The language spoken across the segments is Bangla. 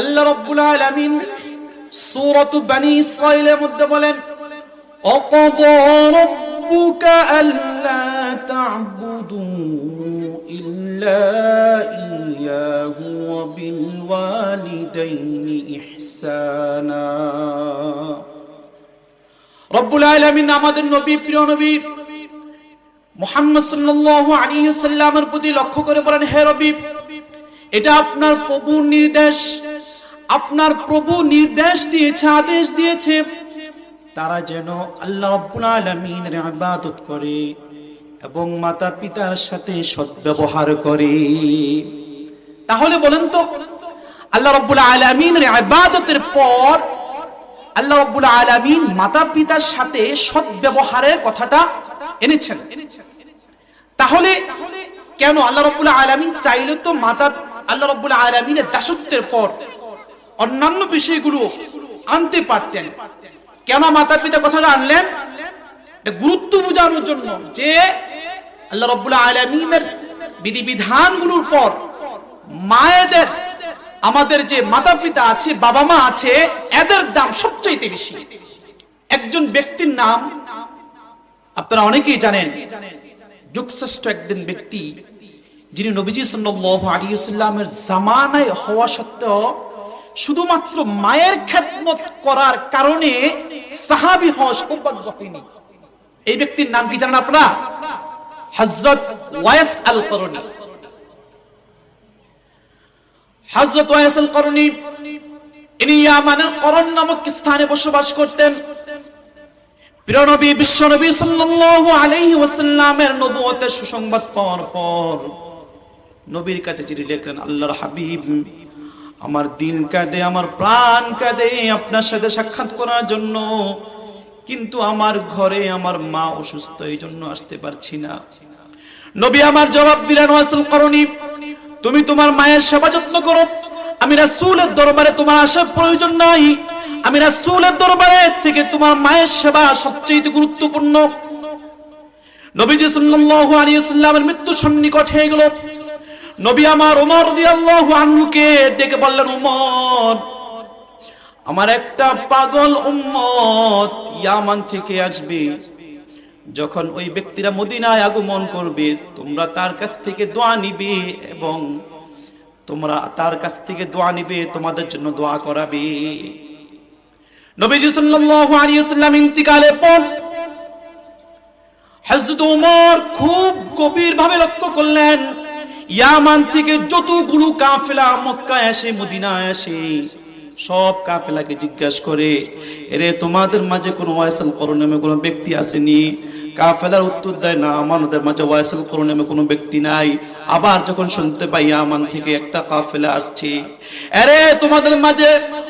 আল্লাহ রব্বুল আলামিন সূরাতু বানি ইসরাঈলের মধ্যে বলেন, অকদা রব্বুকা আল্লা তা'বুদু ইল্লা ইয়াহু ওয়া বিল ওয়ালিদাইনি ইহসানা। রব্বুল আলামিন আমাদের নবী, প্রিয় নবী, মুহাম্মদ সাল্লাল্লাহু আলাইহি সাল্লামের প্রতি লক্ষ্য করে বলেন, হে রবি এটা আপনার প্রভুর নির্দেশ। আপনার প্রভু নির্দেশ দিয়েছে, আদেশ দিয়েছে। তারা যেন আল্লাহ রাব্বুল আলামিনের করে এবং মাতা পিতার সাথে সদ্ব্যবহার করে। তাহলে বলেন তো, আল্লাহ রাব্বুল আলামিনের ইবাদতের পর আল্লাহ রাব্বুল আলামিন মাতা পিতার সাথে সদ্ব্যবহারের কথাটা এনেছেন। তাহলে কেন আল্লাহ রাব্বুল আলামিন চাইলে তো মাতা আল্লাহ রাব্বুল আলামিনের দাসত্বের পর অন্যান্য বিষয়গুলো আনতে পারতেন। কেন মাতা পিতা কথাটা আনলেন? গুরুত্ব বোঝানোর জন্য যে আল্লাহ রাব্বুল আলামিনের বিধিবিধানগুলোর পর মায়েদের, আমাদের যে মাতা পিতা আছে বাবা মা আছে, এদের দাম সবচাইতে বেশি। একজন ব্যক্তির নাম আপনারা অনেকেই জানেন। যুগশ্রেষ্ঠ একদিন ব্যক্তি যিনি নবীজি সাল্লাল্লাহু আলাইহি সাল্লামের জামানায় হওয়া সত্ত্বেও শুধুমাত্র মায়ের খেদমত করার কারণে সাহাবী হওয়া সৌভাগ্য হয়নি এই ব্যক্তির নাম কি জানেন আপনারা? ওয়াইস আল ওয়াইস আল ইনি ইয়ামানের নামক স্থানে বসবাস করতেন। প্রিয়নবী বিশ্বনবী সাল্লাল্লাহু আলাইহি ওয়াসাল্লামের নবুয়তের সুসংবাদ পাওয়ার পর নবীর কাছে চিঠি লিখলেন, আল্লাহর হাবিব, আমার দিল কাঁদে, আমার প্রাণ কাঁদে, আপনার সাথে সাক্ষাৎ করার জন্য। কিন্তু আমার ঘরে আমার মা অসুস্থ এই জন্য আসতে পারছি না। নবী আমার জবাব দিলেন, ওয়াসল করনি, তুমি তোমার মায়ের সেবা যত্ন করো। আমি রাসূলের দরবারে তোমার আসার প্রয়োজন নাই। আমি রাসূলের দরবারে থেকে তোমার মায়ের সেবা সবচেয়ে গুরুত্বপূর্ণ। নবীজি সাল্লাল্লাহু আলাইহি সাল্লামের মৃত্যু সন্নিকট হয়ে গেল। নবী আমার ওমর রাদিয়াল্লাহু আনহুকে ডেকে বললেন ওমর আমার একটা পাগল উম্মত ইয়ামান থেকে আসবে। যখন ওই ব্যক্তিরা মদিনায় আগমন করবে, তোমরা তার কাছ থেকে দোয়া নিবে এবং তোমরা তার কাছ থেকে দোয়া নিবে, তোমাদের জন্য দোয়া করাবে। নবীজি সাল্লাল্লাহু আলাইহি ওয়াসাল্লাম ইন্তিকালের পর হযরত ওমর খুব গভীর ভাবে লক্ষ্য করলেন। ইয়ামান থেকে যতগুলো কাফেলা মক্কায় আসে, মদিনায় আসে, সব কাফেলাকে জিজ্ঞাসা করে, এরে, তোমাদের মাঝে কোনো ওয়াইসাল করো নামে কোনো ব্যক্তি আসেনি? কাফেলার উত্তর দেয়, না, আমাদের মাঝে ওয়াইসাল করো নামে কোনো ব্যক্তি নাই। আবার যখন শুনতে পাই আমান থেকে একটা কাফেলা আসছে আরে তোমাদের মাঝে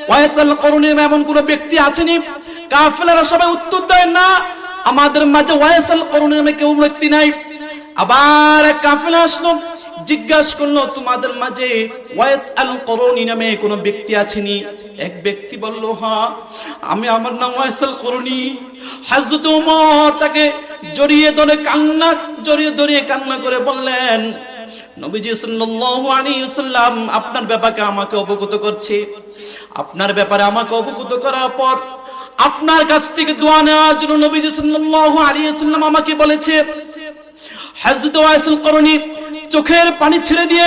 ওয়াইসাল করো নামে এমন কোনো ব্যক্তি আসেনি? কাফেলারা সবাই উত্তর দেয়, না, আমাদের মাঝে ওয়াইসাল করো নামে কেউ ব্যক্তি নাই। আবার কাফেলা আসলো জিজ্ঞাসা করল, তোমাদের মাঝে ওয়াইস আল করণী নামে কোনো ব্যক্তি আছেনি? এক ব্যক্তি বলল হ্যাঁ আমি আমার নাম ওয়াইস আল করণী হাজরত ওমর তাকে জড়িয়ে ধরে কান্না, জড়িয়ে ধরে কান্না করে বললেন, নবীজি সাল্লাল্লাহু আলাইহি ওয়াসাল্লাম আপনার ব্যাপারে আমাকে অবগত করছে। আপনার ব্যাপারে আমাকে অবগত করার পর আপনার কাছ থেকে দোয়া নেওয়ার জন্য নবীজি সাল্লাল্লাহু আলাইহি ওয়াসাল্লাম আমাকে বলেছে হযরত ওয়াইসুল করণী চোখের পানি ছেড়ে দিয়ে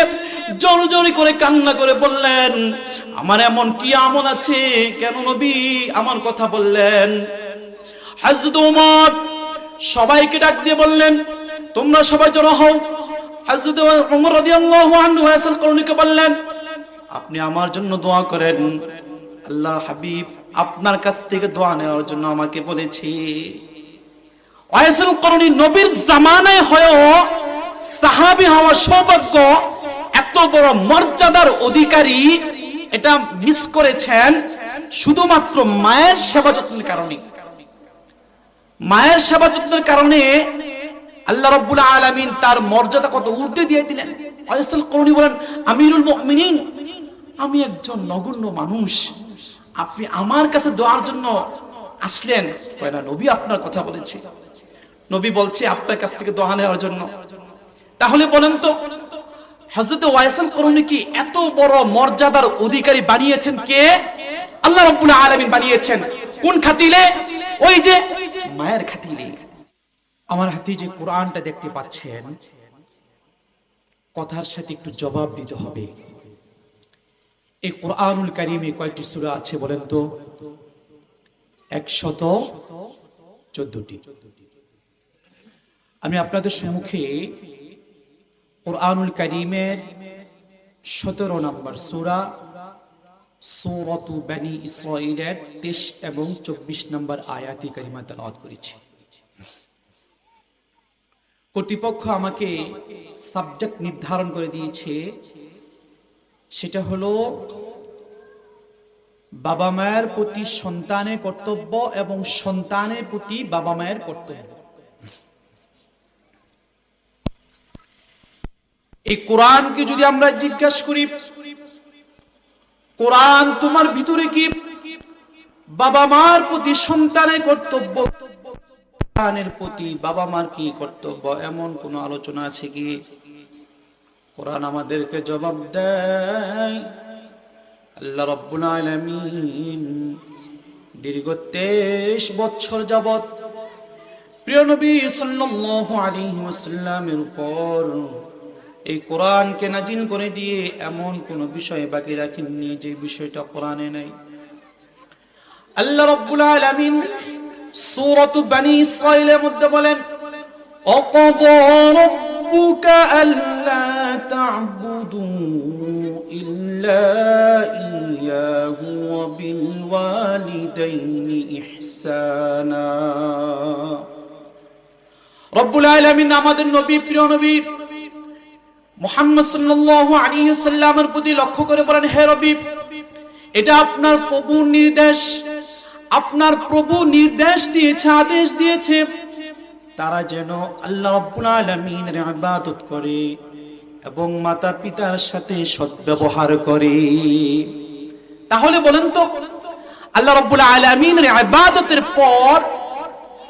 জোর জোরে করে কান্না করে বললেন, আমার এমন কি আমল আছে? কেন নবী? আমার কথা বললেন। হযরত ওমর সবাইকে ডাক দিয়ে বললেন, তোমরা সবাই জড়ো হও। হযরত ওমর রাদিয়াল্লাহু আনহু ওয়াইসুল করণীকে বললেন, আপনি আমার জন্য দোয়া করেন। আল্লাহ হাবিব আপনার কাছ থেকে দোয়া নেওয়ার জন্য আমাকে বলেছি। ওয়াইসুল করণী নবীর জামানায় হয়েও সাহাবী হওয়া সৌভাগ্য, এত বড় মর্যাদার অধিকারী এটা মিস করেছেন শুধুমাত্র মায়ের সেবা যত্নের কারণে। মায়ের সেবা যত্নের কারণে আল্লাহ রব্বুল আলামিন তার মর্যাদা কত ঊর্ধ্বে দিয়ে দিলেন। ওয়াইসুল করণী বলেন, আমিরুল মুমিনিন, আমি একজন নগণ্য মানুষ। আপনি আমার কাছে দোয়ার জন্য আসলেন। নবী আপনার কথা বলেছে। নবী বলছে, আপনার কাছ থেকে দোয়া নেওয়ার জন্য। তাহলে বলেন তো হজরত ওয়াইসাল করণীকে এত বড় মর্যাদার অধিকারী বানিয়েছেন কে? আল্লাহ রব্বুল আলামিন বানিয়েছেন। কোন খাতিলে? ওই যে মায়ের খাতিলে। আমার হাতে যে কোরআনটা দেখতে পাচ্ছেন। কথার সাথে একটু জবাব দিতে হবে। এই কোরআনুল কারিমে কয়টি সূরা আছে বলেন তো? একশত চোদ্দটি। আমি আপনাদের সম্মুখে কোরআনুল কারিমের সতেরো নম্বর সুরা, সৌরতু বানি ইসরাইলের তেইশ এবং চব্বিশ নম্বর আয়াতি কারিমা তেলাওয়াত করেছি। কর্তৃপক্ষ আমাকে সাবজেক্ট নির্ধারণ করে দিয়েছে, সেটা হলো বাবা মায়ের প্রতি সন্তানের কর্তব্য এবং সন্তানের প্রতি বাবা মায়ের কর্তব্য। এই কোরআনকে যদি আমরা জিজ্ঞাসা করি, কোরআন তোমার ভিতরে কি? বাবা মার প্রতি সন্তানের কর্তব্য সন্তানের প্রতি বাবা মার কি কর্তব্য? এমন কোন আলোচনা আছে কি? কোরআন আমাদেরকে জবাব দেয়, আল্লাহ রব্বুল আলামিন দীর্ঘ তেইশ বছর যাবত প্রিয় নবী সাল্লাল্লাহু আলাইহি ওয়াসাল্লামের উপর এই কোরআনকে নাজিল করে দিয়ে এমন কোন বিষয় বাকি রাখেননি যে বিষয়টা কোরআনে নাই। আল্লাহ রব্বুল আলামিন সূরাতু বানি ইসরাঈলের মধ্যে বলেন, অকদা রব্বুকা আল্লা তা'বুদু ইল্লা ইয়াহু ওয়া বিল ওয়ালিদাইনি ইহসানা। রব্বুল আলামিন আমাদের নবী, প্রিয় নবী মুহাম্মদ প্রতি লক্ষ্য এটা আপনার নির্দেশ। আপনার প্রভু নির্দেশ দিয়েছে, আদেশ দিয়েছে। তারা যেন আল্লাহ করে এবং মাতা পিতার সাথে সদ্ব্যবহার করে। তাহলে বলেন তো, আল্লাহ রাব্বুল আলামিনের ইবাদতের পর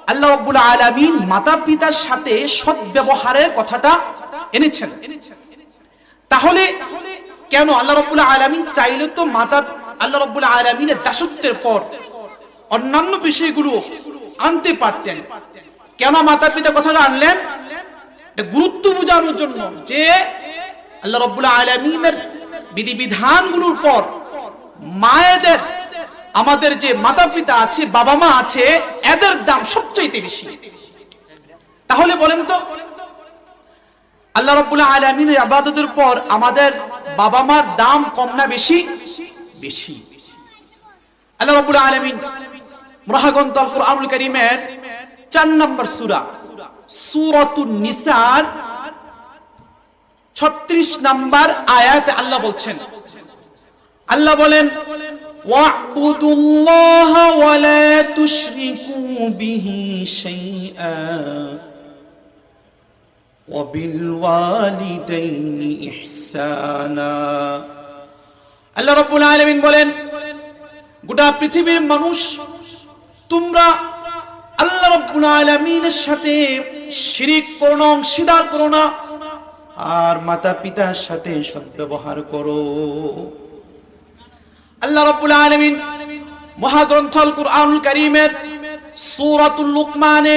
আল্লাহ রাব্বুল আলামিন মাতা পিতার সাথে সদ্ব্যবহারের কথাটা এনেছেন এনেছেন। তাহলে কেন আল্লাহ রব্বুল আলমিন চাইলে তো মাতা আল্লাহ রব্বুল আলমিনের দাসত্বের পর অন্যান্য বিষয়গুলো আনতে পারতেন। কেন মাতা পিতা কথাটা আনলেন? গুরুত্ব বোঝানোর জন্য যে আল্লাহ রব্বুল আলমিনের বিধিবিধানগুলোর পর মায়েদের, আমাদের যে মাতা পিতা আছে, বাবা মা আছে, এদের দাম সবচাইতে বেশি। তাহলে বলেন তো আল্লাহ রব্বুল্লাহ আলমিনের আবাদতের পর আমাদের বাবা মার দাম কম না বেশি? বেশি। আল্লাহ রব্বুল আলমিন ছত্রিশ নম্বর আয়াতে আল্লাহ বলছেন, আল্লাহ বলেন وبالوالدين إحسانا আল্লাহ রব্বুল আলামিন বলেন গোটা পৃথিবীর মানুষ তোমরা আল্লাহ রব্বুল আলামিনের সাথে শিরিক করো না অংশীদার করো না আর মাতা পিতার সাথে সদ্ব্যবহার করো আল্লাহ রব্বুল আলামিন মহাগ্রন্থ আল কুরআনুল কারীমের সূরাতুল লুকমানে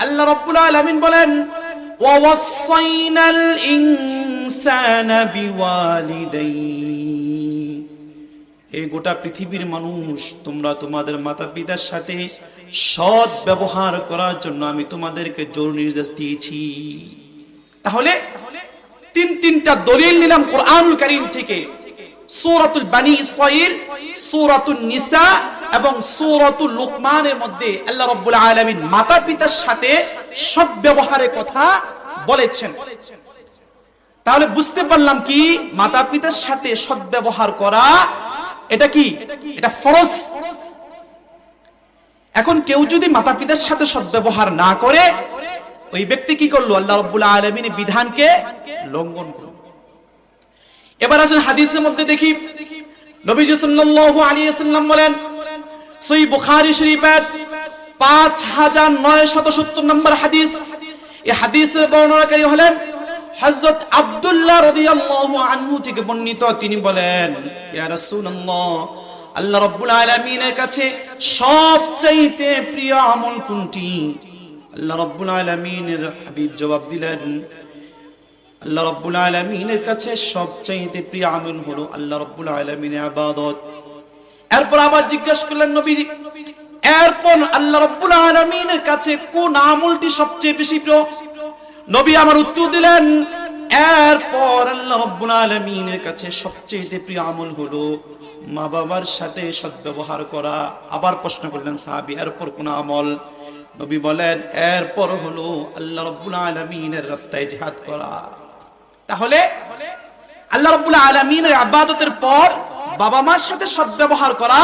আল্লাহ রব্বুল আলামিন বলেন ووصينا الإنسان بوالديه এই গোটা পৃথিবীর মানুষ তোমরা তোমাদের মাতা পিতার সাথে সৎ ব্যবহার করার জন্য আমি তোমাদেরকে জোর নির্দেশ দিয়েছি তাহলে তিন তিনটা দলিল নিলাম কোরআনুল করিম থেকে সূরাতুল বানি ইসরাইল সূরাতুন নিসা এবং সূরাতুল লুকমানের মধ্যে আল্লাহ রাব্বুল আলামিন মাতা পিতার সাথে সৎ ব্যবহারের কথা বলেছেন। তাহলে বুঝতে পারলাম কি মাতা পিতার সাথে সৎ ব্যবহার করা, এটা কি? এটা ফরজ। এখন কেউ যদি মাতা পিতার সাথে সদ্ব্যবহার না করে, ওই ব্যক্তি কি করল? আল্লাহ রব্বুল আলমিনের বিধানকে লঙ্ঘন করল। এবার আসেন হাদিসের মধ্যে দেখি, নবীজি সাল্লাল্লাহু আলাইহি সাল্লাম বলেন সহি বুখারী শরীফের 5970 নম্বর হাদিস। এই হাদিসের বর্ণনাকারী হলেন হযরত আব্দুল্লাহ রাদিয়াল্লাহু আনহু থেকে বর্ণিত। তিনি বলেন, ইয়া রাসূলুল্লাহ, আল্লাহ রাব্বুল আলামিনের কাছে সবচাইতে প্রিয় আমল কোনটি? আল্লাহ রাব্বুল আলামিনের হাবিব জবাব দিলেন, আল্লাহ রাব্বুল আলামিনের কাছে সবচাইতে প্রিয় আমল হলো আল্লাহ রাব্বুল আলামিনের ইবাদত এরপর আবার জিজ্ঞাসা করলেন নবী এরপর আল্লাহ রাব্বুল আলামিনের কাছে কোন আমলটি সবচেয়ে বেশি প্রিয়? নবী আমার উত্তর দিলেন, এরপর আল্লাহ রাব্বুল আলামিনের কাছে সবচেয়ে প্রিয় আমল হলো মা বাবার সাথে সদ্ব্যবহার করা। আবার প্রশ্ন করলেন, সাহাবী, এরপর কোন আমল? নবী বলেন, এরপর হলো আল্লাহ রাব্বুল আলামিনের রাস্তায় জিহাদ করা। তাহলে আল্লাহ রাব্বুল আলামিনের ইবাদতের পর বাবা মার সাথে সদ্ব্যবহার করা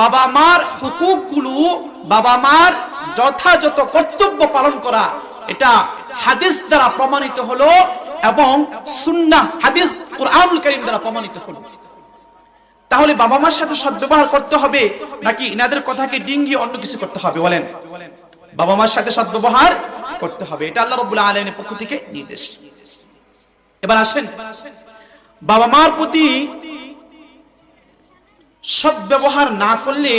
বাবা মার হুকুকগুলো বাবা মার যথাযথ কর্তব্য পালন করা, এটা হাদিস দ্বারা প্রমাণিত হলো এবং সুন্নাহ হাদিস কোরআনুল কারীম দ্বারা প্রমাণিত হলো। তাহলে বাবা মার সাথে সদ্ব্যবহার করতে হবে নাকি ইনাদের কথাকে ডিঙ্গি অন্য কিছু করতে হবে বলেন? বাবা মার সাথে সদ্ব্যবহার করতে হবে, এটা আল্লাহ রাব্বুল আলামিনের পক্ষ থেকে নির্দেশ। এবার আসেন, বাবা মার প্রতি সদ্ব্যবহার না করলে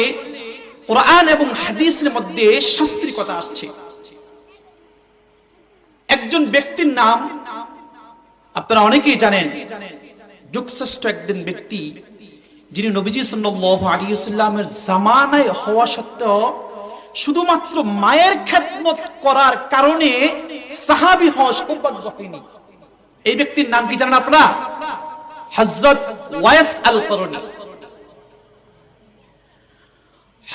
কোরআন এবং হাদিসের মধ্যে শাস্ত্রী কথা আসছে। একজন ব্যক্তির নাম আপনারা অনেকেই জানেন, যুগশ্রেষ্ঠ একজন ব্যক্তি, যিনি নবীজি সাল্লাল্লাহু আলাইহি ওয়াসাল্লামের জামানায় হওয়া সত্ত্বেও শুধুমাত্র মায়ের খেদমত করার কারণে সাহাবী হওয়া সৌভাগ্য হয়নি। এই ব্যক্তির নাম কি জানেন আপনারা? হযরত ওয়াইস আল করনি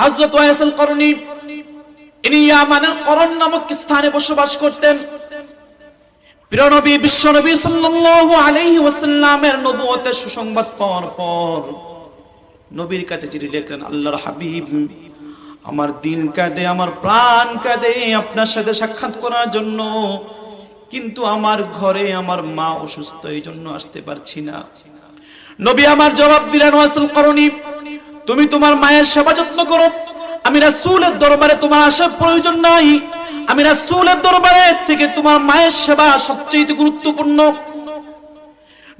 হযরত ওয়াইস আল করনি ইনি ইয়ামানের করন নামক স্থানে বসবাস করতেন। প্রিয় নবী, বিশ্ব নবী সাল্লাল্লাহু আলাইহি ওয়াসাল্লামের নবুয়তের সুসংবাদ পাওয়ার পর নবীর কাছে চিঠি লিখলেন, আল্লাহর হাবিব, আমার দিল কাঁদে, আমার প্রাণ কাঁদে, আপনার সাথে সাক্ষাৎ করার জন্য। কিন্তু আমার ঘরে আমার মা অসুস্থ এই জন্য আসতে পারছি না। নবী আমার জবাব দিলেন ওয়াসল করনি তুমি তোমার মায়ের সেবা যত্ন করো। আমি রাসূলের দরবারে তোমার আসার প্রয়োজন নাই। আমি রাসূলের দরবারে থেকে তোমার মায়ের সেবা সবচেয়ে গুরুত্বপূর্ণ।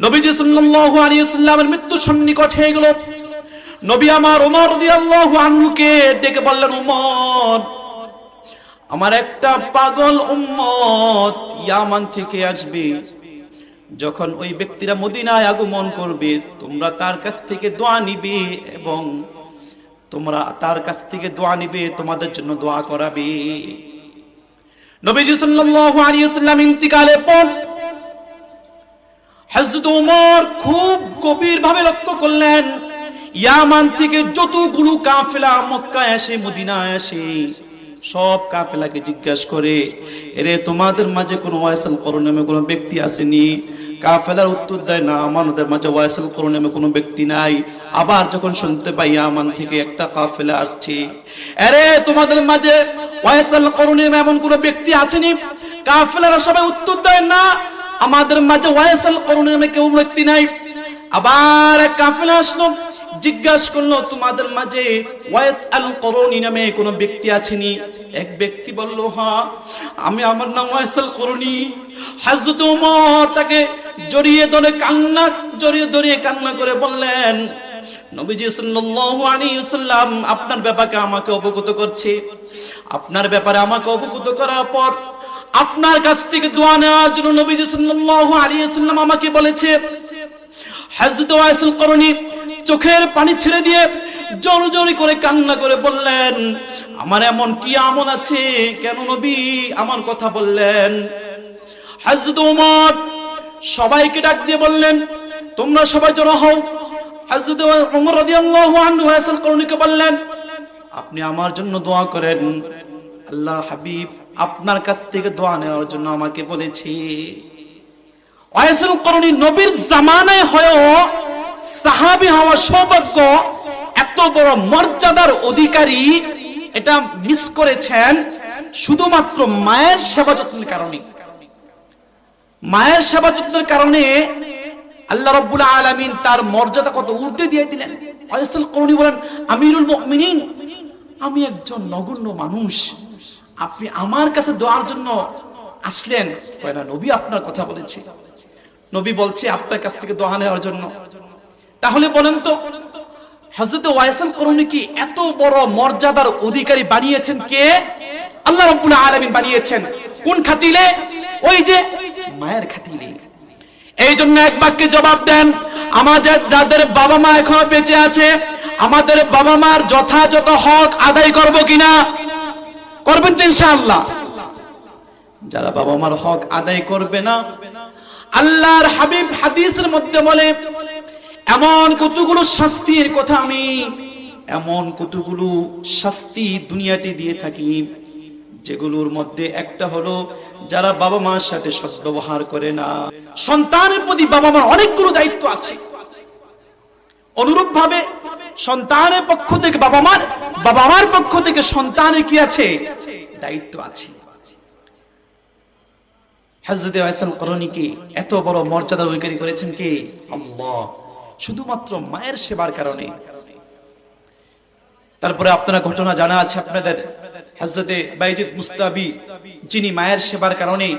নবীজি সাল্লাল্লাহু আলাইহি সাল্লামের মৃত্যু সন্নিকট হয়ে গেল। নবী আমার ওমর রাদিয়াল্লাহু আনহুকে ডেকে বললেন, ওমর, আমার একটা পাগল উম্মত ইয়ামান থেকে আসবে। যখন ওই ব্যক্তিরা মদিনায় আগমন করবে, তোমরা তার কাছ থেকে দোয়া নিবে এবং তোমরা তার কাছ থেকে দোয়া নিবে, তোমাদের জন্য দোয়া করাবে। নবীজি সাল্লাল্লাহু আলাইহি ওয়াসাল্লাম ইন্তিকালের পর হযরত ওমর খুব গভীর ভাবে লক্ষ্য করলেন, ইয়ামান থেকে যতগুলো কাফেলা মক্কায় আসে, মদিনায় আসে, সব কাফেলাকে জিজ্ঞাসা করে, এরে, তোমাদের মাঝে কোনো ওয়াইসাল করো নামে কোনো ব্যক্তি আসেনি? কাফেলার উত্তর দেয়, না আমাদের মাঝে ওয়াইসাল করো নামে কোনো ব্যক্তি নাই। আবার যখন শুনতে পাই, আমান থেকে একটা কাফেলা আসছে। আরে, তোমাদের মাঝে ওয়াইসাল করো নামে এমন কোনো ব্যক্তি আছেনি? কাফেলারা সবাই উত্তর দেয়, না, আমাদের মাঝে ওয়াইসাল করো নামে কেউ ব্যক্তি নাই। আবার কাফেলা আসলো, জিজ্ঞাসা করল, তোমাদের মাঝে ওয়াইস আল করণী নামে কোনো ব্যক্তি আছেনি? এক ব্যক্তি বলল হ্যাঁ আমি আমার নাম ওয়াইস আল করণী হাজরত ওমর তাকে জড়িয়ে ধরে কান্না, জড়িয়ে ধরিয়ে কান্না করে বললেন, নবীজি সাল্লাল্লাহু আলাইহি ওয়াসাল্লাম আপনার ব্যাপারে আমাকে অবগত করছে। আপনার ব্যাপারে আমাকে অবগত করার পর আপনার কাছ থেকে দোয়া নেওয়ার জন্য নবীজি সাল্লাল্লাহু আলাইহি ওয়াসাল্লাম আমাকে বলেছে চোখের পানি ছেড়ে দিয়ে জোরে জোরে করে কান্না করে বললেন, আমার এমন কি আমল আছে? কেন নবী আমার কথা বললেন? হযরত ওমর সবাইকে ডাক দিয়ে বললেন, তোমরা সবাই জড়ো হও। আপনি আমার জন্য দোয়া করেন। আল্লাহ হাবিব আপনার কাছ থেকে দোয়া নেওয়ার জন্য আমাকে বলেছি। ওয়াইসুল করণী নবীর জামানায় হয়েও সাহাবী হওয়া সৌভাগ্য, এত বড় মর্যাদার অধিকারী এটা মিস করেছেন শুধুমাত্র মায়ের সেবা যত্নের কারণে। মায়ের সেবা যত্নের কারণে আল্লাহ রব্বুল আলামিন তার মর্যাদা কত উর্ধে দিয়ে দিলেন। ওয়াইসুল করণী বলেন, আমিরুল মুমিনিন, আমি একজন নগণ্য মানুষ। আপনি আমার কাছে দোয়ার জন্য আসলেন না, নবী আপনার কথা বলেছে। নবী বলছে, আপনার কাছ থেকে দোয়া নেওয়ার জন্য। তাহলে বলেন তো হজরত ওয়াইসাল করুন কি এত বড় মর্যাদার অধিকারী বানিয়েছেন কে? আল্লাহ রব্বুল আলামিন বানিয়েছেন। কোন খাতিলে? ওই যে মায়ের খাতিলে। এই জন্য এক বাক্যে জবাব দেন, আমাদের যাদের বাবা মা এখনও বেঁচে আছে, আমাদের বাবা মার যথাযথ হক আদায় করব কিনা? করবেন তো ইনশাআল্লাহ। যারা বাবা মার হক আদায় করবে না, আল্লাহর হাবিব হাদিসের মধ্যে বলে, এমন কতগুলো শাস্তির কথা আমি এমন কতগুলো শাস্তি দুনিয়াতে দিয়ে থাকি, যেগুলোর মধ্যে একটা হলো যারা বাবা মার সাথে সদ্ব্যবহার করে না। সন্তানের প্রতি বাবা মার অনেকগুলো দায়িত্ব আছে। অনুরূপ ভাবে সন্তানের পক্ষ থেকে বাবা মার বাবা মার পক্ষ থেকে সন্তানের কি আছে? দায়িত্ব আছে। হজরত করণীকে এত বড় মর্যাদা অধিকারী করেছেন কে? আল্লাহ। শুধুমাত্র মায়ের সেবার কারণে। তারপরে আপনারা ঘটনা জানা আছে আপনাদের হজরতে বাইজিদ মুস্তাবি, যিনি মায়ের সেবার কারণে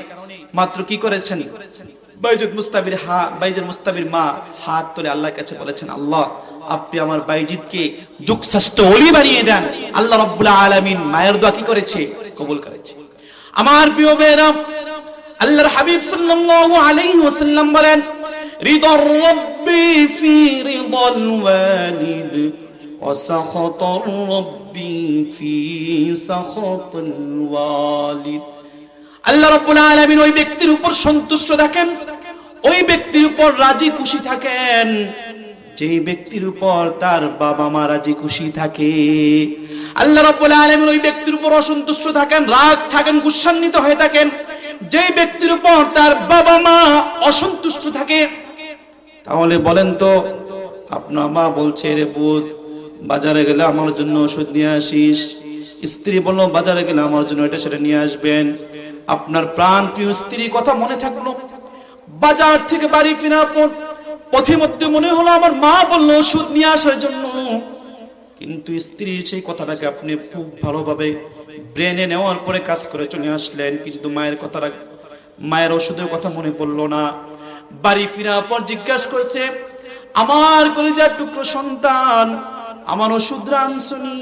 মাত্র কি করেছেন? বাইজিদ মুস্তাবির হা, বাইজিদ মুস্তাবির মা হাত তুলে আল্লাহর কাছে বলেছেন, আল্লাহ, আপনি আমার বাইজিদকে যুগশ্রেষ্ঠ ওলি বানিয়ে দেন। আল্লাহ রাব্বুল আলামিন মায়ের দোয়া কি করেছে? কবুল করেছে। আমার প্রিয় বেরাম আল্লাহর হাবিব সাল্লাল্লাহু আলাইহি ওয়াসাল্লাম বলেন, রিদর রব্বি ফি রিদাল ওয়ালিদ ওয়া সাখাতার রব্বি ফি সাখাতাল ওয়ালিদ। আল্লাহ রাব্বুল আলামিন ওই ব্যক্তির উপর সন্তুষ্ট থাকেন, ওই ব্যক্তির উপর রাজি খুশি থাকেন। যে ব্যক্তির উপর তার বাবা মা রাজি খুশি থাকে, আল্লাহ রাব্বুল আলামিন ওই ব্যক্তির উপর অসন্তুষ্ট থাকেন, রাগ থাকেন গুসান্বিত হয়ে থাকেন। যে ব্যক্তির উপর তার বাবা মা অসন্তুষ্ট থাকে, তাহলে বলেন তো, আপনার মা বলছে, রে বুধ বাজারে গেলে আমার জন্য ওষুধ নিয়ে আসিস। স্ত্রী বলল, বাজারে গেলে আমার জন্য এটা সেটা নিয়ে আসবেন। আপনার প্রাণ প্রিয় স্ত্রীর কথা মনে থাকল। বাজার থেকে বাড়ি ফেরার পর মনে হলো, আমার মা বলল, ওষুধ নিয়ে আসার জন্য কিন্তু স্ত্রী সেই কথাটাকে আপনি খুব ভালোভাবে ব্রেনে নেওয়ার পরে কাজ করে চলে আসলেন। কিন্তু মায়ের কথাটা, মায়ের ওষুধের কথা মনে পড়ল না। বাড়ি ফিরার পর জিজ্ঞাসা করছে, আমার কলিজার টুকরো সন্তান, আমার ওষুধ রানসনি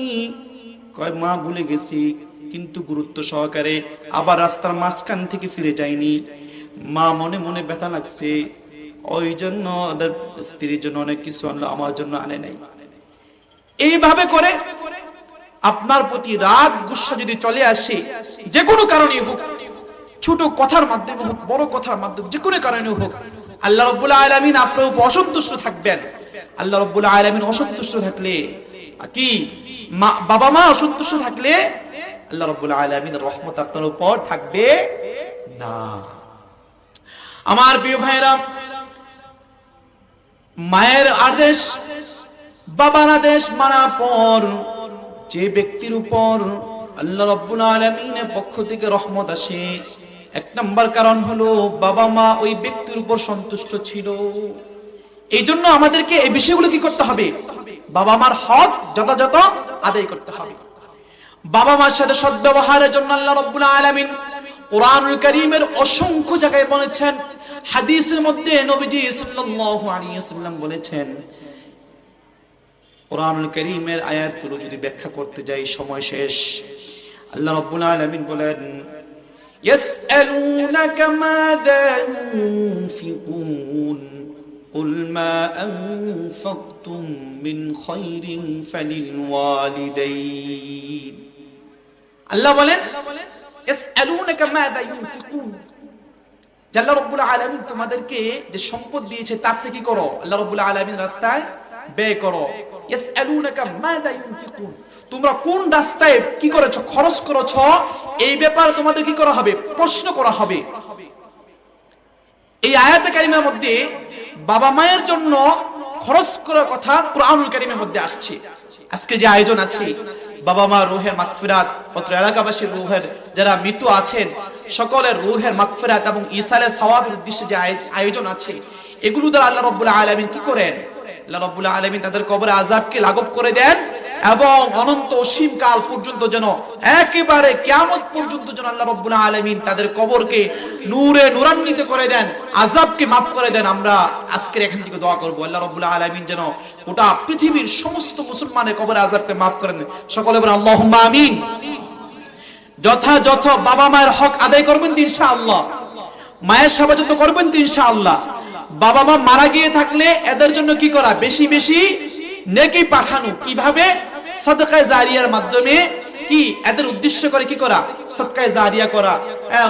কয়, মা, ভুলে গেছি। কিন্তু গুরুত্ব সহকারে আবার রাস্তার মাঝখান থেকে ফিরে যায়নি মা, মনে মনে ব্যথা লাগছে। ওই জন্য ওদের স্ত্রীর জন্য অনেক কিছু আনলো, আমার জন্য আনে নাই। এইভাবে করে আপনার প্রতি রাগ, গুসা যদি চলে আসে যে কোনো কারণে হোক, ছোট কথার মাধ্যমে হোক, বড় কথার মাধ্যমে যে কোনো কারণে হোক, আল্লাহ রব্বুল আলমিন আপনার উপর অসন্তুষ্ট থাকবেন। আল্লাহ রব্বুল আলমিন অসন্তুষ্ট থাকলে কি? বাবা মা অসন্তুষ্ট থাকলে আল্লাহ রব্বুল আলমিন রহমত আপনার উপর থাকবে না। আমার প্রিয় ভাইরা মায়ের আদেশ বাবার আদেশ মানার পর, যে ব্যক্তির উপর আল্লাহ রব্বুল আলমিনের পক্ষ থেকে রহমত আসে, এক নম্বর কারণ হলো বাবা মা ওই ব্যক্তির উপর সন্তুষ্ট ছিল। এই জন্য আমাদেরকে এই বিষয়গুলো কি করতে হবে? বাবা মার হক যথাযথ আদায় করতে হবে। বাবা মার সাথে সদ্ব্যবহারের জন্য আল্লাহ রব্বুল আলামিন কোরআনুল করিমের অসংখ্য জায়গায় বলেছেন, হাদিসের মধ্যে নবীজি সাল্লাল্লাহু আলাইহি ওয়াসাল্লাম বলেছেন কোরআনুল কারীমের আয়াতগুলো যদি ব্যাখ্যা করতে যাই সময় শেষ আল্লাহ রব্বুল আলামিন বলেন يسألونك ماذا ينفقون قل ما أنفقتم من خير فللوالدين আল্লাহ বলেন يسألونك ماذا ينفقون আল্লাহ রব্বুল আলামিন তোমাদেরকে যে সম্পদ দিয়েছে তার থেকে করো আল্লাহ রব্বুল আলামিন রাস্তায় ব্যয় করো يسألونك ماذا ينفقون তোমরা কোন রাস্তায় কি করেছ, খরচ করেছ, এই ব্যাপারে তোমাদের কি করা হবে? প্রশ্ন করা হবে। এই আয়াতে কারিমের মধ্যে বাবা মায়ের জন্য খরচ করার কথা কোরআনুল কারিমের মধ্যে আসছে। আজকে যে আয়োজন আছে, বাবা মা রুহের মাগফিরাত অত্র এলাকাবাসীর রুহের যারা মৃত আছেন, সকলের রুহের মাগফিরাত এবং ইসালের সওয়াবের উদ্দেশ্যে যে আয়োজন আছে, এগুলো দ্বারা আল্লাহ রব্বুল আলামিন কি করেন? আল্লাহ রব্বুল তাদের কবরে আযাবকে লাঘব করে দেন এবং অনন্ত অসীম কাল পর্যন্ত যেন একেবারে কিয়ামত পর্যন্ত যেন আল্লাহ আলামিন তাদের কবরকে নূরে নূরান্বিত করে দেন, আযাবকে মাফ করে দেন। আমরা আজকের এখান থেকে দোয়া করব, আল্লাহ আলামিন যেন গোটা পৃথিবীর সমস্ত মুসলমানের কবরে আযাবকে মাফ করে দেন। সকলে বলেন, আল্লাহুম্মা আমিন। যথাযথ বাবা মায়ের হক আদায় করবেন ইনশাআল্লাহ। মায়ের সেবা যত করবেন ইনশাআল্লাহ। বাবা মা মারা গিয়ে থাকলে এদের জন্য কি করা? বেশি বেশি নেকি পাঠানো। কীভাবে? সদকায় জারিয়ার মাধ্যমে কি এদের উদ্দেশ্য করে কি করা? সদকায় জারিয়া করা।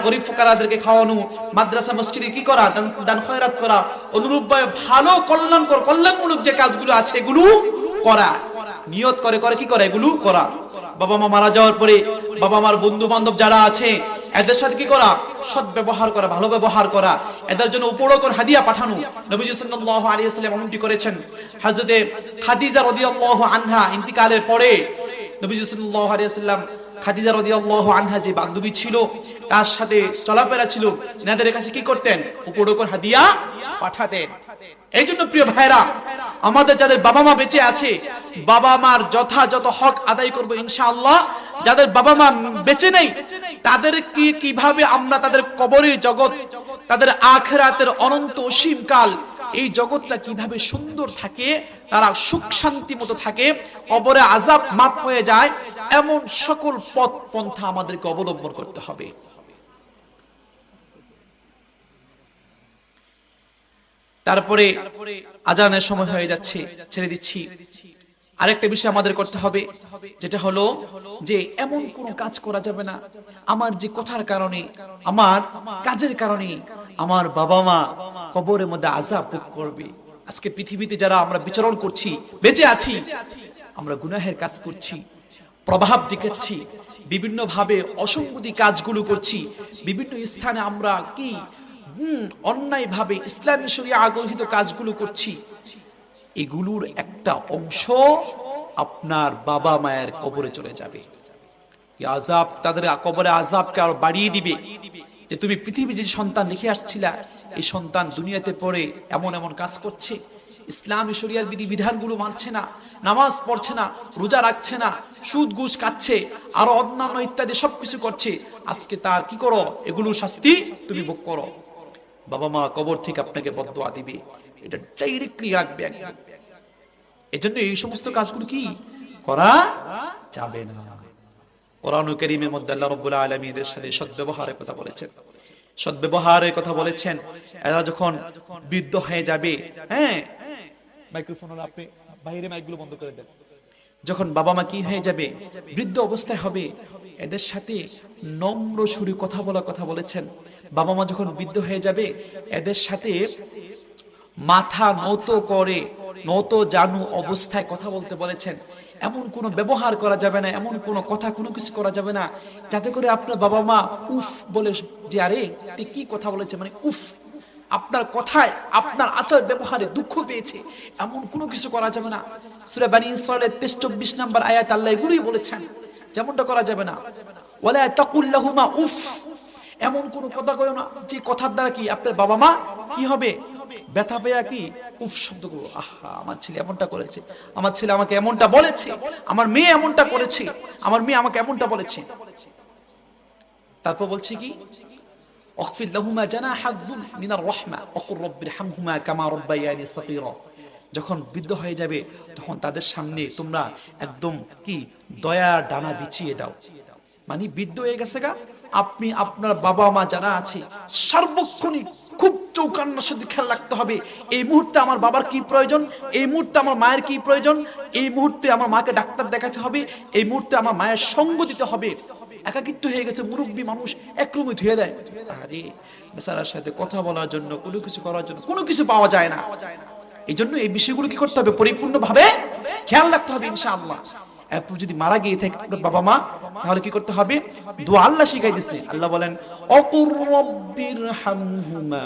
গরিব ফুকারাদেরকে খাওয়ানো। মাদ্রাসা, মসজিদে কি করা? দান খয়রাত করা। অনুরূপ ভালো কল্যাণকর, কল্যাণমূলক যে কাজগুলো আছে, এগুলো করা। নিয়ত করে করে কি করে? এগুলো করা। বাবা মা মারা যাওয়ার পরে বাবা মার বন্ধু বান্ধব যারা আছে, এদের সাথে কি করা? সৎ ব্যবহার করা, ভালো ব্যবহার করা। এদের জন্য উপরকর হাদিয়া পাঠানো। নবীজি সাল্লাল্লাহু আলাইহি ওয়াসাল্লাম এমনটি করেছেন। হযরতে খাদিজা রাদিয়াল্লাহু আনহা ইন্তিকালের পরে নবীজি সাল্লাল্লাহু আলাইহি ওয়াসাল্লাম খাদিজা রাদিয়াল্লাহু আনহা যে বান্ধবী ছিল, তার সাথে চলাফেরা ছিল। এনাদের কাছে কি করতেন? উপরকর হাদিয়া পাঠাতেন। এই জন্য প্রিয় ভাইরা আমাদের যাদের বাবা মা বেঁচে আছে বাবা মার যথাযথ হক আদায় করব ইনশাআল্লাহ। যাদের বাবা মা বেঁচে নেই তাদের কি কীভাবে আমরা তাদের কবরের জগৎ, তাদের আখেরাতের অনন্ত অসীম কাল, এই জগৎটা কীভাবে সুন্দর থাকে, তারা সুখ শান্তি মতো থাকে, কবরে আজাব মাফ হয়ে যায়, এমন সকল পথ পন্থা আমাদেরকে অবলম্বন করতে হবে। তারপরে আজানের সময় হয়ে যাচ্ছে, ছেড়ে দিচ্ছি। আরেকটা বিষয় আমাদের করতে হবে, যেটা হলো যে এমন কোন কাজ করা যাবে না। আমার যে কথার কারণে, আমার কাজের কারণে আমার বাবা মা কবরের মধ্যে আজাব ভোগ করবে। আজকে পৃথিবীতে যারা আমরা বিচরণ করছি, বেঁচে আছি, আমরা গুনাহের কাজ করছি, প্রভাব দেখাচ্ছি বিভিন্ন ভাবে অসঙ্গতি কাজগুলো করছি, বিভিন্ন স্থানে আমরা কি হুম অন্যায় ভাবে ইসলামী শরিয়া আগ্রহিত কাজগুলো করছি। এগুলোর একটা অংশ আপনার বাবা মায়ের কবরে চলে যাবে। আজাব তাদের কবরে আজাবকে আরও বাড়িয়ে দিবে যে তুমি পৃথিবী যে সন্তান লিখে আসছিলা, এই সন্তান দুনিয়াতে পড়ে এমন এমন কাজ করছে। ইসলামী শরিয়ার বিধি বিধানগুলো মানছে না, নামাজ পড়ছে না, রোজা রাখছে না, সুদ ঘুষ খাচ্ছে, আরও অন্যান্য ইত্যাদি সবকিছু করছে। আজকে তার কি করো? এগুলো শাস্তি তুমি ভোগ করো। বাবা মা কবর থেকে আপনাকে বদোয়া দিবে। এটা ডাইরেক্টলি রাখবে একদম। এজন্য এই সমস্ত কাজগুলো কি? করা যাবে না। কোরআন করিমের মধ্যে আল্লাহ রব্বুল আলমী এদের সাথে সদ্ব্যবহারের কথা বলেছেন। সদ্ব্যবহারের কথা বলেছেন, এরা যখন বৃদ্ধ হয়ে যাবে হ্যাঁ? মাইক্রোফোন আপনি বাইরে মাইকগুলো বন্ধ করে দেন। যখন বাবা মা কি হয়ে যাবে, বৃদ্ধ অবস্থায় হবে, এদের সাথে নম্র সুরে কথা বলা কথা বলেছেন। বাবা মা যখন বৃদ্ধ হয়ে যাবে, এদের সাথে মাথা নত করে, নত জানু অবস্থায় কথা বলতে বলেছেন। এমন কোনো ব্যবহার করা যাবে না, এমন কোনো কথা কোনো কিছু করা যাবে না। যাতে করে আপনার বাবা মা উফ বলে যে, আরে কি কথা বলেছে? মানে উফ আপনার কথায়, আপনার আচার ব্যবহারে দুঃখ পেয়েছে। এমন কোনো কিছু করা যাবে না। সুরে বানি ইসরায়েলের তেইশ নাম্বার আয়াত আল্লাহ এগুলোই বলেছেন। যেমনটা করা যাবে না। ওয়ালা তাকুল্লাহুমা উফ। এমন কোন কথা কয় না, যে কথার দ্বারা কি আপনার বাবা মা কি হবে? ব্যথা পেয়া কি? উফ শব্দ করব, আহা, আমার ছেলে এমনটা করেছে। আমার ছেলে আমাকে এমনটা বলেছে। আমার মেয়ে এমনটা করেছে। আমার মেয়ে আমাকে এমনটা বলেছে। তারপর বলছে কি? اخفض لهما جناح الذل من الرحمة وقل رب ارحمهما كما ربياني صغيرا যখন বৃদ্ধ হয়ে যাবে তখন তাদের সামনে তোমরা একদম কি দয়ার ডানা বিছিয়ে দাও মানে বৃদ্ধ হয়ে গেছে গা আপনি আপনার বাবা মা যারা আছে সার্বক্ষণিক খুব চৌকান্নার সাথে খেয়াল রাখতে হবে এই মুহূর্তে আমার বাবার কি প্রয়োজন এই মুহূর্তে আমার মায়ের কি প্রয়োজন এই মুহূর্তে আমার মাকে ডাক্তার দেখাতে হবে এই মুহূর্তে আমার মায়ের সঙ্গ দিতে হবে একাকিত্ব হয়ে গেছে, মুরব্বী মানুষ এক রুমে ধুয়ে দেয়। আরে বেচারার সাথে কথা বলার জন্য, কোনো কিছু করার জন্য কোনো কিছু পাওয়া যায় না। এই জন্য এই বিষয়গুলো কি করতে হবে? পরিপূর্ণ ভাবে খেয়াল রাখতে হবে ইনশাআল্লাহ। এরপর যদি মারা গিয়ে থাকে বাবা মা, তাহলে কি করতে হবে? দোয়া আল্লাহ শিখাই দিচ্ছে আল্লাহ বলেন, অকুর রব্বির হামহুমা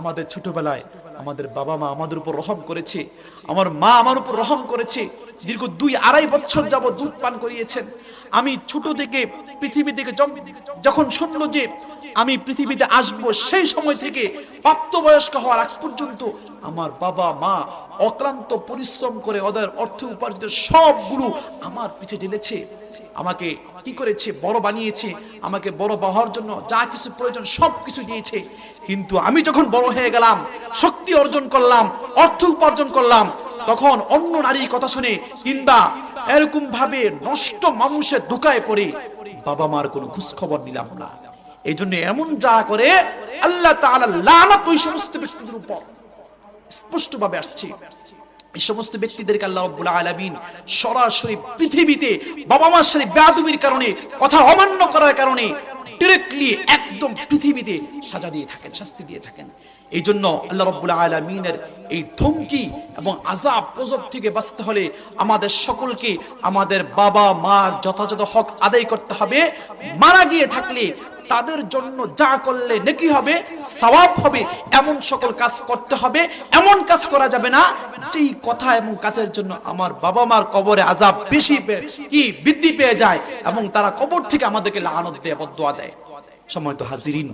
আমাদের ছোটবেলায় আমাদের বাবা মা আমাদের উপর রহম করেছে, আমার মা আমার উপর রহম করেছে, দীর্ঘ দুই আড়াই বছর যাব দুধ পান করিয়েছেন। আমি ছোট থেকে পৃথিবী থেকে যখন শুনল যে আমি পৃথিবীতে আসব, সেই সময় থেকে প্রাপ্তবয়স্ক হওয়ার আগ পর্যন্ত আমার বাবা মা অক্লান্ত পরিশ্রম করে ওদের অর্থ উপার্জিত সবগুলো আমার পিছে ঢেলেছে আমাকে কি করেছে? বড় বানিয়েছে। আমাকে বড় হওয়ার জন্য যা কিছু প্রয়োজন সব কিছু দিয়েছে। কিন্তু আমি যখন বড় হয়ে গেলাম, শক্তি অর্জন করলাম, অর্থ উপার্জন করলাম, তখন অন্য নারীর কথা শুনে কিংবা এরকম ভাবে নষ্ট মানুষের দোকায় পড়ে বাবা মার কোনো খোঁজ খবর নিলাম না। এই জন্য এমন যা করে আল্লাহ তাআলা লানত ওই সমস্ত ব্যক্তিদের উপর স্পষ্ট ভাবে আসছে। সমস্ত ব্যক্তিদেরকে আল্লাহ রাব্বুল আলামিন সরাসরি পৃথিবীতে বাবা মার সাথে বেয়াদবির কারণে, কথা অমান্য করার কারণে ডিরেক্টলি একদম পৃথিবীতে সাজা দিয়ে থাকেন, শাস্তি দিয়ে থাকেন। এই জন্য আল্লাহ রাব্বুল আলামিনের এই ধমকি এবং আযাব গজব থেকে বাঁচতে হলে আমাদের সকলকে আমাদের বাবা মার যথাযথ হক আদায় করতে হবে। মারা গিয়ে থাকলে তাদের জন্য যা করলে নেকি হবে, সওয়াব হবে, এমন সকল কাজ করতে হবে, এমন কাজ করা যাবে না, যেই কথা এবং কাজের জন্য আমার বাবা মার কবরে আজাব বেশি কি বৃদ্ধি পেয়ে যায়, এবং তারা কবর থেকে আমাদেরকে লাগানত দেয় বদোয়া দেয়। সময় তো হাজিরিন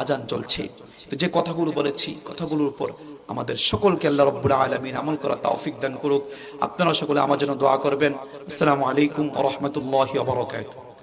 আজান চলছে। তো যে কথাগুলো বলেছি, কথাগুলোর উপর আমাদের সকলকে আল্লাহ রব্বুল আলামিন আমল করা তৌফিক দান করুক। আপনারা সকলে আমার জন্য দোয়া করবেন। আসসালামু আলাইকুম রাহমাতুল্লাহি ওয়া বারাকাতুহু।